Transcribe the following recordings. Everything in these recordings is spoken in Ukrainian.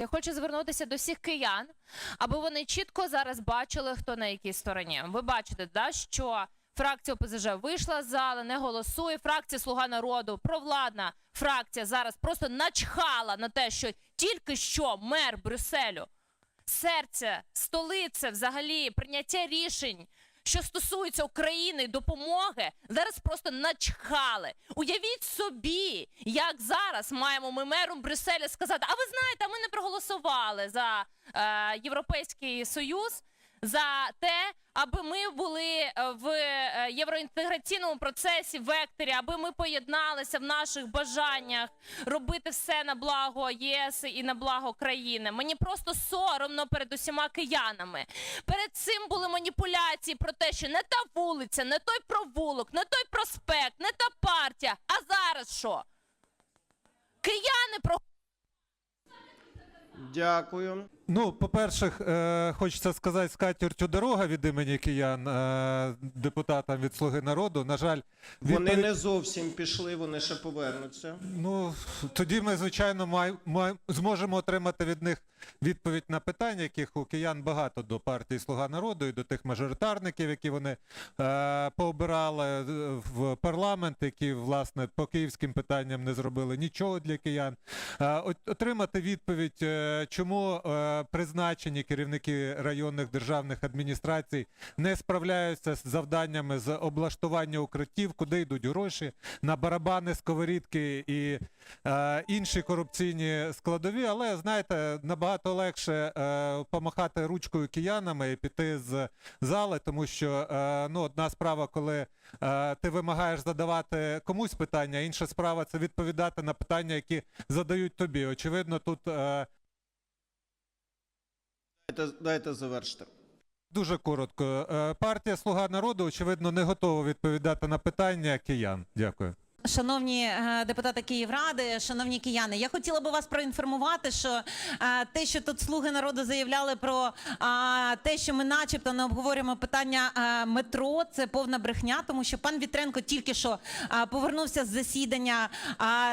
Я хочу звернутися до всіх киян, аби вони чітко зараз бачили, хто на якій стороні. Ви бачите, да, що фракція ОПЗЖ вийшла з зали, не голосує. Фракція Слуга народу, провладна фракція зараз просто начхала на те, що тільки що мер Брюсселю, серце, столиця, взагалі прийняття рішень. Що стосується України допомоги, зараз просто начхали. Уявіть собі, як зараз маємо ми мером Брюсселя сказати: а ви знаєте, ми не проголосували за е, Європейський Союз за те, аби ми були е, в е, євроінтеграційному процесі, векторі, аби ми поєдналися в наших бажаннях робити все на благо ЄС і на благо країни. Мені просто соромно перед усіма киянами. Перед цим були маніпуляції про те, що не та вулиця, не той провулок, не той проспект, не та партія. А зараз що? Кияни про Дякую. Ну, по-перше, е, хочеться сказати з катертю дорога від імені киян е, депутатам від Слуги народу. На жаль, Вони не зовсім пішли, вони ще повернуться. Ну, тоді ми, звичайно, май, май, зможемо отримати від них відповідь на питання, яких у киян багато до партії Слуга народу і до тих мажоритарників, які вони е, пообирали е, в парламент, які, власне, по київським питанням не зробили нічого для киян. Е, от- отримати відповідь, чому е, призначені керівники районних державних адміністрацій не справляються з завданнями з облаштування укриттів, куди йдуть гроші на барабани, сковорідки і е, інші корупційні складові. Але знаєте, набагато легше е, помахати ручкою киянами і піти з зали, тому що е, ну, одна справа, коли е, ти вимагаєш задавати комусь питання, інша справа це відповідати на питання, які задають тобі. Очевидно, тут. Е, Дайте, дайте завершити. Дуже коротко. Е, Партія Слуга народу, очевидно, не готова відповідати на питання киян. Дякую. Шановні е, депутати Київради, шановні кияни, я хотіла би вас проінформувати, що е, те, що тут слуги народу заявляли про те, що ми, начебто, не обговорюємо питання е, метро, це повна брехня, тому що пан Вітренко тільки що повернувся з засідання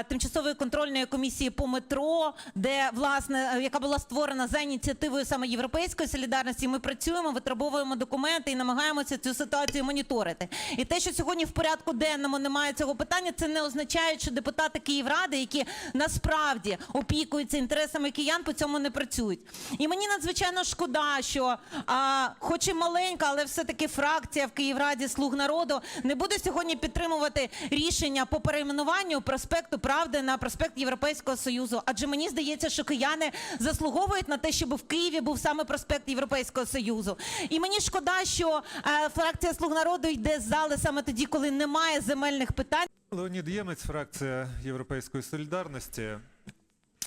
тимчасової контрольної комісії по метро, де власне яка була створена за ініціативою саме Європейської солідарності. Ми працюємо, витребовуємо документи і намагаємося цю ситуацію моніторити. І те, що сьогодні в порядку денному немає цього питання, це не означає, що депутати Київради, які насправді опікуються інтересами киян, по цьому не працюють. І мені надзвичайно шкода, що а, хоч і маленька, але все-таки фракція в Київраді Слуг народу не буде сьогодні підтримувати рішення по перейменуванню проспекту Правди на проспект Європейського Союзу. Адже мені здається, що кияни заслуговують на те, щоб в Києві був саме проспект Європейського Союзу. І мені шкода, що е, фракція Слуг народу йде з зали саме тоді, коли немає земельних питань. Леонід Ємець, фракція Європейської солідарності.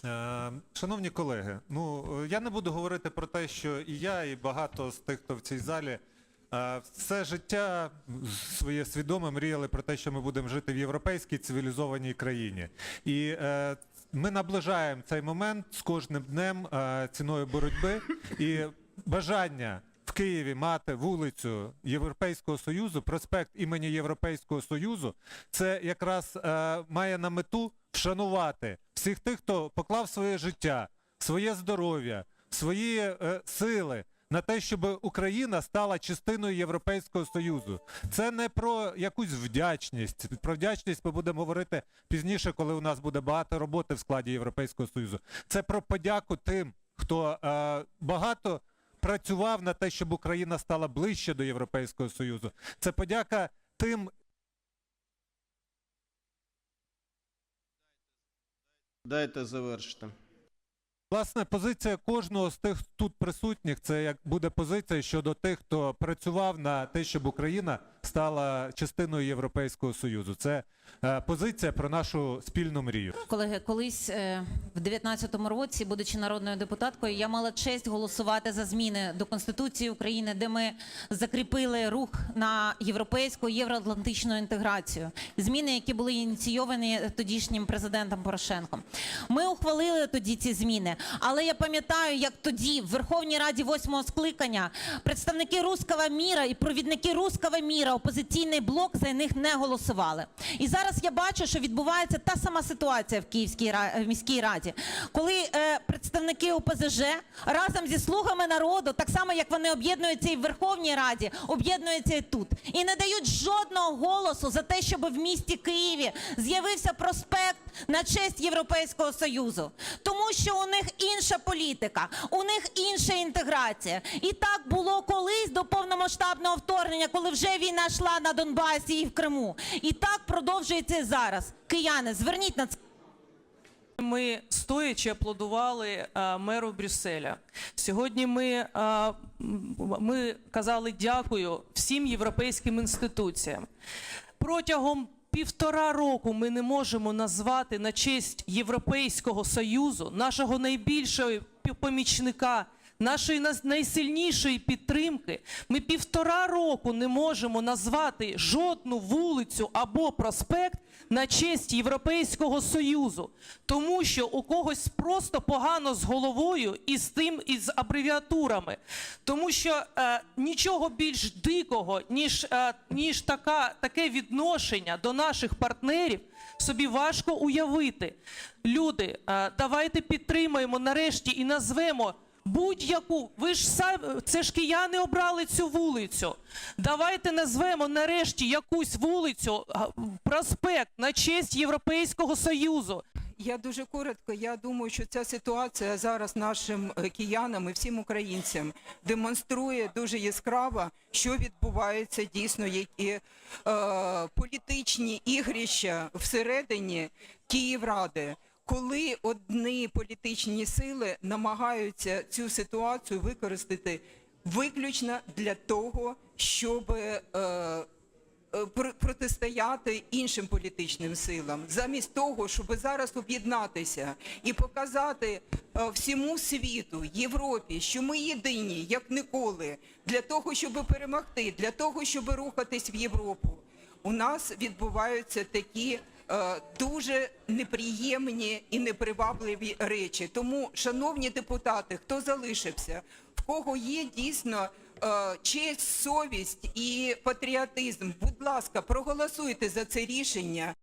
Е, Шановні колеги, ну я не буду говорити про те, що і я, і багато з тих, хто в цій залі е, все життя своє свідоме мріяли про те, що ми будемо жити в європейській цивілізованій країні. І е, ми наближаємо цей момент з кожним днем ціною боротьби і бажання в Києві мати вулицю Європейського Союзу, проспект імені Європейського Союзу, це якраз е, має на мету вшанувати всіх тих, хто поклав своє життя, своє здоров'я, свої е, сили на те, щоб Україна стала частиною Європейського Союзу. Це не про якусь вдячність. Про вдячність ми будемо говорити пізніше, коли у нас буде багато роботи в складі Європейського Союзу. Це про подяку тим, хто е, багато працював на те, щоб Україна стала ближче до Європейського Союзу. Це подяка тим Дайте завершити. Власне, позиція кожного з тих тут присутніх це як буде позиція щодо тих, хто працював на те, щоб Україна стала частиною Європейського Союзу. Це е, позиція про нашу спільну мрію. Колеги, колись е, в 19-му році, будучи народною депутаткою, я мала честь голосувати за зміни до Конституції України, де ми закріпили рух на європейську євроатлантичну інтеграцію. Зміни, які були ініційовані тодішнім президентом Порошенком. Ми ухвалили тоді ці зміни, але я пам'ятаю, як тоді Верховній Раді восьмого скликання. Представники руского міра і провідники руского міра опозиційний блок за них не голосували. І зараз я бачу, що відбувається та сама ситуація в Київській в міській раді, коли е, представники ОПЗЖ разом зі слугами народу, так само як вони об'єднуються і в Верховній Раді, об'єднуються і тут, і не дають жодного голосу за те, щоб в місті Києві з'явився проспект на честь Європейського Союзу, тому що у них інша політика, у них інша інтеграція. І так було колись до повномасштабного вторгнення, коли вже війна йшла на Донбасі і в Криму. І так продовжується зараз. Кияни, зверніть на це. Ми стоячи аплодували е, меру Брюсселя. Сьогодні ми, е, м, ми казали дякую всім європейським інституціям. Протягом півтора року ми не можемо назвати на честь Європейського Союзу, нашого найбільшого помічника, нашої найсильнішої підтримки. Ми півтора року не можемо назвати жодну вулицю або проспект на честь Європейського Союзу, тому що у когось просто погано з головою і з тим, і з абревіатурами. Тому що е, нічого більш дикого, ніж, е, ніж така, таке відношення до наших партнерів, собі важко уявити. Люди, е, давайте підтримаємо нарешті і назвемо. Будь-яку, ви ж самі, це ж кияни обрали цю вулицю. Давайте назвемо нарешті якусь вулицю, проспект на честь Європейського Союзу. Я дуже коротко. Я думаю, що ця ситуація зараз нашим е, киянам і всім українцям демонструє дуже яскраво, що відбувається дійсно, які е, політичні ігрища всередині Київради. Коли одні політичні сили намагаються цю ситуацію використати виключно для того, щоб е, е, протистояти іншим політичним силам, замість того, щоб зараз об'єднатися і показати е, всьому світу, Європі, що ми єдині, як ніколи, для того, щоб перемогти, для того, щоб рухатись в Європу. У нас відбуваються такі дуже неприємні і непривабливі речі. Тому, шановні депутати, хто залишився, в кого є дійсно е, честь, совість і патріотизм, будь ласка, проголосуйте за це рішення.